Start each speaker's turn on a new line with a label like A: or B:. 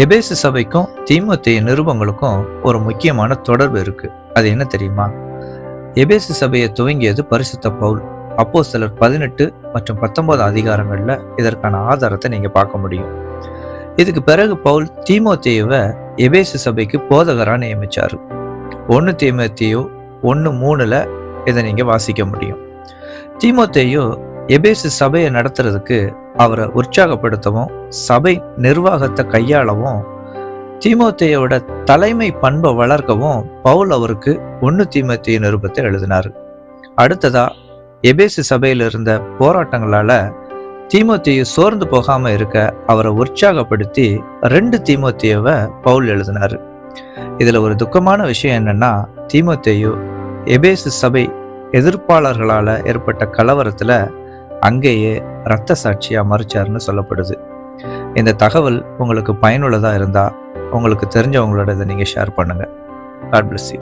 A: எபேசு சபைக்கும் தீமோத்தேய நிருபங்களுக்கும் ஒரு முக்கியமான தொடர்பு இருக்கு. அது என்ன தெரியுமா? எபேசு சபையை துவங்கியது பரிசுத்த பவுல். அப்போ சிலர் பதினெட்டு மற்றும் பத்தொன்பது அதிகாரங்களில் இதற்கான ஆதாரத்தை நீங்க பார்க்க முடியும். இதுக்கு பிறகு பவுல் தீமோத்தேயுவை எபேசு சபைக்கு போதகராக நியமிச்சாரு. ஒன்று தீமோத்தேயு ஒன்று மூணுல இதை நீங்க வாசிக்க முடியும். தீமோத்தேயோ எபேசு சபையை நடத்துறதுக்கு அவரை உற்சாகப்படுத்தவும் சபை நிர்வாகத்தை கையாளவும் தீமோத்தேயோட தலைமை பண்பை வளர்க்கவும் பவுல் அவருக்கு ஒன்று தீமத்திய நிருபத்தை எழுதினார். அடுத்ததா எபேசு சபையில் இருந்த போராட்டங்களால தீமோத்தியை சோர்ந்து போகாம இருக்க அவரை உற்சாகப்படுத்தி ரெண்டு தீமோத்தியவை பவுல் எழுதினார். இதுல ஒரு துக்கமான விஷயம் என்னன்னா தீமோத்தேயு எபேசு சபை எதிர்ப்பாளர்களால் ஏற்பட்ட கலவரத்தில் அங்கேயே இரத்த சாட்சியாக மறுச்சாருன்னு சொல்லப்படுது. இந்த தகவல் உங்களுக்கு பயனுள்ளதாக இருந்தால் உங்களுக்கு தெரிஞ்சவங்களோட இதை நீங்கள் ஷேர் பண்ணுங்கள் காட் பிளஸ் யூ